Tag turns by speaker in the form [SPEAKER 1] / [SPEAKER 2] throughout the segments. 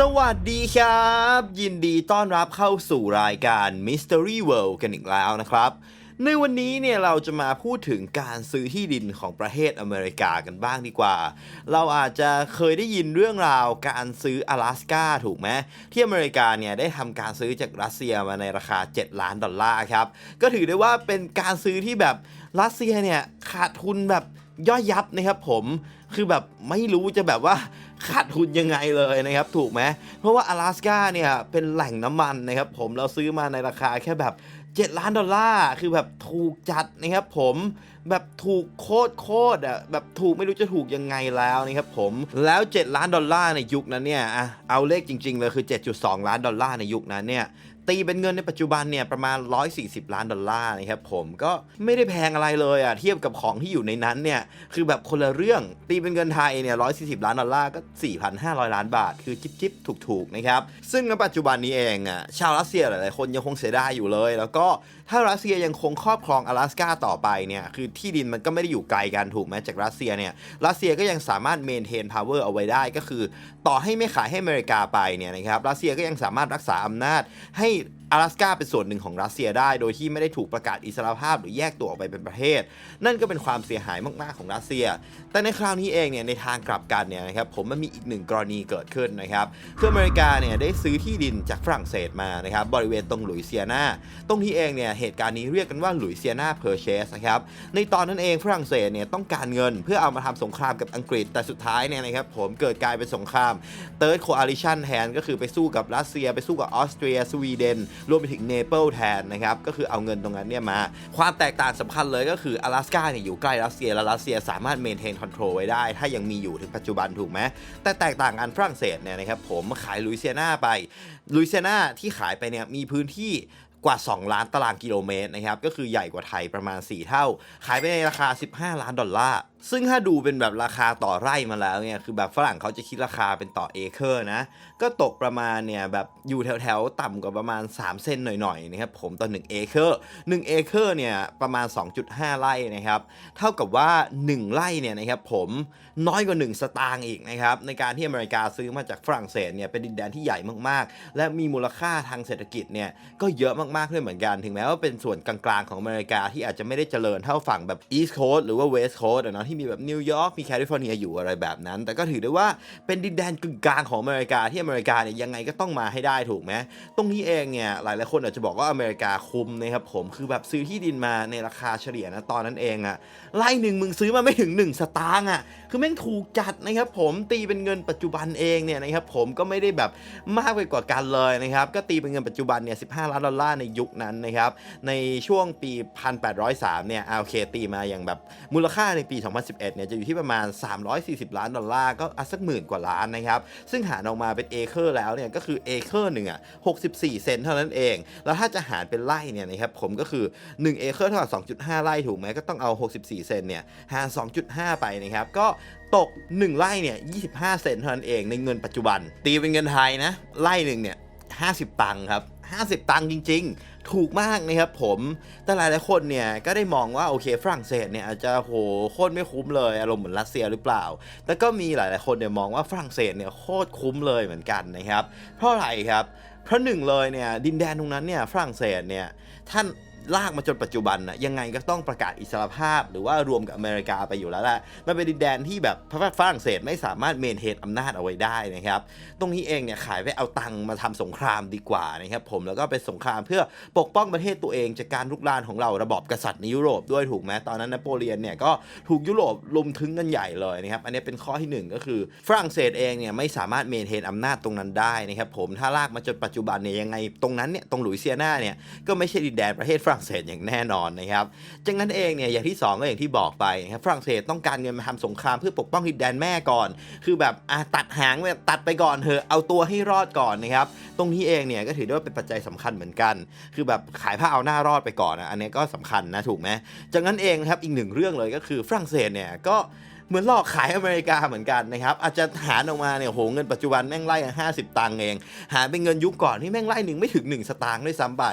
[SPEAKER 1] สวัสดีครับ ยินดีต้อนรับเข้าสู่รายการ Mystery World กันอีกแล้วนะครับ ในวันนี้เนี่ยเราจะมาพูดถึงการซื้อที่ดินของประเทศอเมริกากันบ้างดีกว่า เราอาจจะเคยได้ยินเรื่องราวการซื้อ阿拉สกาถูกไหมที่อเมริกาเนี่ยได้ทำการซื้อจากรัสเซียมาในราคา 7 ล้านดอลลาร์ครับ ก็ถือได้ว่าเป็นการซื้อที่แบบรัสเซียเนี่ยขาดทุนแบบ ย่อยยับนะครับผมคือแบบไม่รู้จะแบบว่าขาดทุนยังไงเลยนะครับถูกไหมเพราะว่า阿拉สกาเนี่ยเป็นแหล่งน้ำมันนะครับผมเราซื้อมาในราคาแค่แบบ 7 ล้านดอลลาร์คือแบบถูกจัดนะครับผมแบบถูกโคตรโคตรอะแบบถูกไม่รู้จะถูกยังไงแล้วนะครับผมแล้ว 7 ล้านดอลลาร์ในยุคนั้นเนี่ยอะเอาเลขจริง ๆ เลยคือ 7.2 ล้านดอลลาร์ในยุคนั้นเนี่ย ตีเป็นเงินในปัจจุบันเนี่ยประมาณ 140 ล้านดอลลาร์นะครับผมก็ไม่ได้แพงอะไรเลยอะเทียบกับของที่อยู่ในนั้นเนี่ยคือแบบคนละเรื่องตีเป็นเงินไทยเนี่ย140 ล้านดอลลาร์ก็ 4,500 ล้านบาท คือจิ๊บจิบถูกๆนะครับซึ่งในปัจจุบันนี้เองอะชาวรัสเซียหลายๆคนยังคงเสียดายอยู่เลย แล้วก็ ถ้ารัสเซียยังคงครอบครอง阿拉สกาต่อไปเนี่ยคือที่ดินมันก็ไม่ได้อยู่ไกลกันถูกไหมจากรัสเซียเนี่ยรัสเซียก็ยังสามารถเมนเทนพาวเวอร์เอาไว้ได้ก็คือ ต่อให้ไม่ขายให้อเมริกาไปเนี่ยนะครับรัสเซียก็ยังสามารถรักษาอำนาจให้ 阿拉สกาเป็นส่วนหนึ่งของรัสเซียได้ โดยที่ไม่ได้ถูกประกาศอิสรภาพหรือแยกตัวออกไปเป็นประเทศ นั่นก็เป็นความเสียหายมาก ๆ ของรัสเซีย แต่ในคราวนี้เองเนี่ยในทางกลับกันเนี่ยนะครับผมมันมีอีกหนึ่งกรณีเกิดขึ้นนะครับคืออเมริกาเนี่ยได้ซื้อที่ดินจากฝรั่งเศสมานะครับบริเวณตรงหลุยเซียนาตรงที่เองเนี่ยเหตุการณ์นี้เรียกกันว่าหลุยเซียนาเพอร์เชสนะครับในตอนนั้นเองฝรั่งเศสเนี่ยต้องการเงินเพื่อเอามาทำสงครามกับอังกฤษแต่สุดท้ายเนี่ยนะครับผมเกิดกลายเป็นสงคราม Third Coalition แทนก็คือไปสู้กับรัสเซีย ไปสู้กับออสเตรียสวีเดนรวมไปถึงเนเปิลแทนนะครับก็คือเอาเงินตรงนั้นเนี่ยมา ความแตกต่างสำคัญเลยก็คือ阿拉สกาเนี่ยอยู่ใกล้รัสเซียและรัสเซียสามารถเมนเทนคอนโทรลไว้ได้ ถ้ายังมีอยู่ถึงปัจจุบันถูกไหมแต่แตกต่างกันฝรั่งเศสเนี่ยนะครับผมขายลุยเซียนาไปลุยเซียนาที่ขายไปเนี่ยมีพื้นที่กว่า 2 ล้านตารางกิโลเมตรนะครับก็คือใหญ่กว่าไทยประมาณ 4 เท่า ขายไปในราคา 15 ล้านดอลลาร์ ซึ่งถ้าดูเป็นแบบราคาต่อไร่มาแล้วเนี่ย คือแบบฝรั่งเขาจะคิดราคาเป็นต่อเอเคอร์นะ ก็ตกประมาณเนี่ยแบบอยู่แถวๆ ต่ำกว่าประมาณ 3 เซนหน่อยๆนะครับผมต่อ1เอเคอร์1เอเคอร์เนี่ยประมาณ 2.5 ไร่นะครับ เท่ากับว่า 1 ไร่เนี่ยนะครับผมน้อยกว่า 1 สตางค์อีกนะครับ ในการที่อเมริกาซื้อมาจากฝรั่งเศสเนี่ยเป็นดินแดนที่ใหญ่มากๆ และมีมูลค่าทางเศรษฐกิจเนี่ยก็เยอะมากๆด้วยเหมือนกัน ถึงแม้ว่าเป็นส่วนกลางๆของอเมริกาที่อาจจะไม่ได้เจริญเท่าฝั่งแบบ East Coast หรือว่า West Coast อะเนะที่มีแบบนิวยอร์กมีแคลิฟอร์เนียอยู่อะไรแบบนั้น แต่ก็ถือได้ว่าเป็นดินแดนกึ่งกลางของอเมริกาที่อเมริกาเนี่ยยังไงก็ต้องมาให้ได้ถูกไหมตรงนี้เองเนี่ยหลายๆคนอาจจะบอกว่าอเมริกาคุมนะครับผมคือแบบซื้อที่ดินมาในราคาเฉลี่ยนะตอนนั้นเองอะไร่หนึ่งมึงซื้อมาไม่ถึง 1 สตางค์อะคือแม่งถูกจัดนะครับผมตีเป็นเงินปัจจุบันเองเนี่ยนะครับผมก็ไม่ได้แบบมากไปกว่ากันเลยนะครับก็ตีเป็นเงินปัจจุบันเนี่ย15 ล้านดอลลาร์ในยุคนั้นนะครับในช่วงปี 1803เนี่ยโอเคตีมาอย่างแบบมูลค่าในปี2011 เนี่ยจะอยู่ที่ประมาณ 340 ล้านดอลลาร์ก็อสักหมื่นกว่าล้านนะครับ ซึ่งหารออกมาเป็นเอเคอร์แล้วเนี่ยก็คือเอเคอร์หนึ่งอะ64 เซนเท่านั้นเอง แล้วถ้าจะหารเป็นไร่เนี่ยนะครับผมก็คือ1เอเคอร์เท่ากับ2.5 ไร่ถูกไหมก็ต้องเอา 64 เซนเนี่ยหาร 2.5 ไปนะครับก็ตก 1 ไร่เนี่ย25 เซนเท่านั้นเองในเงินปัจจุบัน ตีเป็นเงินไทยนะไร่หนึ่งเนี่ย50 ตังค์ครับ 50 ตังค์จริง ๆ ถูกมากนะครับผมแต่หลายๆคนเนี่ยก็ได้มองว่าโอเคฝรั่งเศสเนี่ยอาจจะโหโคตรไม่คุ้มเลยอารมณ์เหมือนรัสเซียหรือเปล่า แต่ก็มีหลายๆคนเนี่ยมองว่าฝรั่งเศสเนี่ยโคตรคุ้มเลยเหมือนกันนะครับ เพราะอะไรครับเพราะหนึ่งเลยเนี่ยดินแดนตรงนั้นเนี่ยฝรั่งเศสเนี่ยท่าน ลากมาจนปัจจุบันนะยังไงก็ต้องประกาศอิสรภาพ หรือว่ารวมกับอเมริกาไปอยู่แล้วแหละมันเป็นดินแดนที่แบบฝรั่งเศสไม่สามารถเมนเทนอำนาจเอาไว้ได้นะครับ ตรงนี้เองเนี่ยขายไปเอาตังค์มาทำสงครามดีกว่านะครับผมแล้วก็เป็นสงครามเพื่อปกป้องประเทศตัวเองจากการลุกลานของเราระบอบกษัตริย์ในยุโรปด้วยถูกไหมตอนนั้นนโปเลียนเนี่ยก็ถูกยุโรปลุมถึงกันใหญ่เลยนะครับอันนี้เป็นข้อที่หนึ่งก็คือฝรั่งเศสเองเนี่ยไม่สามารถเมนเทนอำนาจตรงนั้นได้นะครับผมถ้าลากมาจนปัจจุบันเนี่ยยังไงตรงนั้นเนี่ยตรงหลุยเซียนาเนี่ยก็ไม่ใช่ดินแดนประเทศฝรั่งเศสอย่างแน่นอนนะครับ จากนั้นเองเนี่ยอย่างที่สองก็อย่างที่บอกไปนะครับฝรั่งเศสต้องการเงินมาทำสงครามเพื่อปกป้องดินแดนแม่ก่อน คือแบบอะตัดหางแบบตัดไปก่อนเถอะเอาตัวให้รอดก่อนนะครับ ตรงนี้เองเนี่ยก็ถือได้ว่าเป็นปัจจัยสำคัญเหมือนกัน คือแบบขายผ้าเอาหน้ารอดไปก่อนนะอันนี้ก็สำคัญนะถูกไหมจากนั้นเองครับอีกหนึ่งเรื่องเลยก็คือฝรั่งเศสเนี่ยก็ เหมือนหลอกขายอเมริกาเหมือนกันนะครับ อาจจะหารออกมาเนี่ยโหเงินปัจจุบันแม่งไล่ห้าสิบตังค์เอง หาเป็นเงินยุคก่อนที่แม่งไล่หนึ่งไม่ถึง 1 สตางค์ด้วยซ้ำไป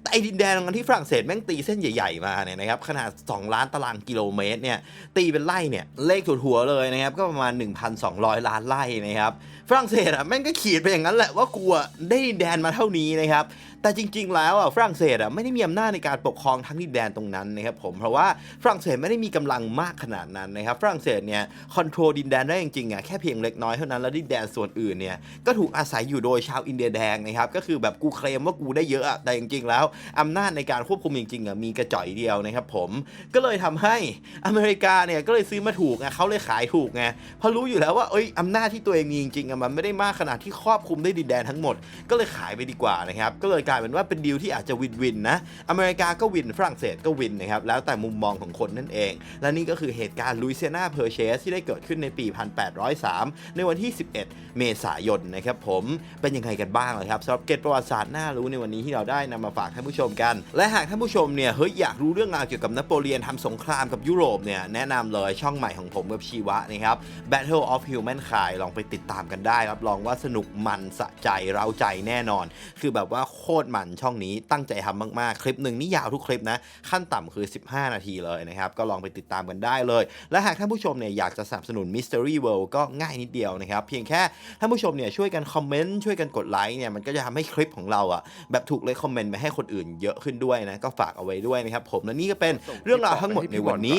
[SPEAKER 1] แต่ไอ้ดินแดนตรงนั้นที่ฝรั่งเศสแม่งตีเส้นใหญ่ ๆ มาเนี่ยนะครับขนาด 2 ล้านตารางกิโลเมตรเนี่ยตีเป็นไร่เนี่ยเลขถั่วเลยนะครับก็ประมาณ 1,200 ล้านไร่นะครับฝรั่งเศสอะแม่งก็ขีดไปอย่างนั้นแหละว่ากูอะได้ดินแดนมาเท่านี้นะครับแต่จริง ๆ แล้วอะฝรั่งเศสอะไม่ได้มีอำนาจในการปกครองทั้งดินแดนตรงนั้นนะครับผมเพราะว่าฝรั่งเศสไม่ได้มีกำลังมากขนาดนั้นนะครับฝรั่งเศสเนี่ยคอนโทรลดินแดนได้จริงๆอะแค่เพียงเล็กน้อยเท่านั้นแล้วดินแดนส่วนอื่นเนี่ยก็ถูกอาศัยอยู่โดยชาวอินเดียแดงนะครับก็คือแบบกูเคลมว่ากูได้เยอะแต่จริงๆ แล้วอำนาจในการควบคุมจริงๆอะมีกระจ่อยเดียวนะครับผมก็เลยทำให้อเมริกาเนี่ยก็เลยซื้อมาถูกไงเขาเลยขายถูกไงเพราะรู้อยู่แล้วว่าเอ้ยอำนาจที่ตัวเองมีจริงๆอะมันไม่ได้มากขนาดที่ครอบคลุมได้ดินแดนทั้งหมด ก็เลยขายไปดีกว่านะครับก็เลยกลายเป็นว่าเป็นดีลที่อาจจะวินวินนะ อเมริกาก็วินฝรั่งเศสก็วินนะครับ แล้วแต่มุมมองของคนนั่นเอง และนี่ก็คือเหตุการณ์ลุยเซียนาเพอร์เชสที่ได้เกิดขึ้นในปี 1803 ในวันที่ 11 เมษายนนะครับผมเป็นยังไงกันบ้างเลยครับสำหรับเกร็ดประวัติศาสตร์น่ารู้ในวันนี้ที่เราได้นำมาฝากท่านผู้ชมกัน และหากท่านผู้ชมเนี่ยเฮ้ยอยากรู้เรื่องราวเกี่ยวกับนโปเลียนทำสงครามกับยุโรปเนี่ยแนะนำเลยช่องใหม่ของผมกับชีวะนะครับ Battle of Humankind ลองไปติดตามกันได้รับรองว่าสนุกมันสะใจเร้าใจแน่นอน คือแบบว่าโคตรมันช่องนี้ตั้งใจทำมากๆ คลิปหนึ่งนี่ยาวทุกคลิปนะ ขั้นต่ำคือ 15 นาทีเลยนะครับ ก็ลองไปติดตามกันได้เลย และหากท่านผู้ชมเนี่ยอยากจะสนับสนุน Mystery World ก็ง่ายนิดเดียวนะครับ เพียงแค่ท่านผู้ชมเนี่ยช่วยกันคอมเมนต์ช่วยกันกดไลค์เนี่ยมันก็จะทำให้คลิปของเราอะแบบถูกเลยคอมเมนต์ไปให้คนอื่นเยอะขึ้นด้วยนะก็ฝากเอาไว้ด้วยนะครับผมและนี่ก็เป็นเรื่องราวทั้งหมดในวันนี้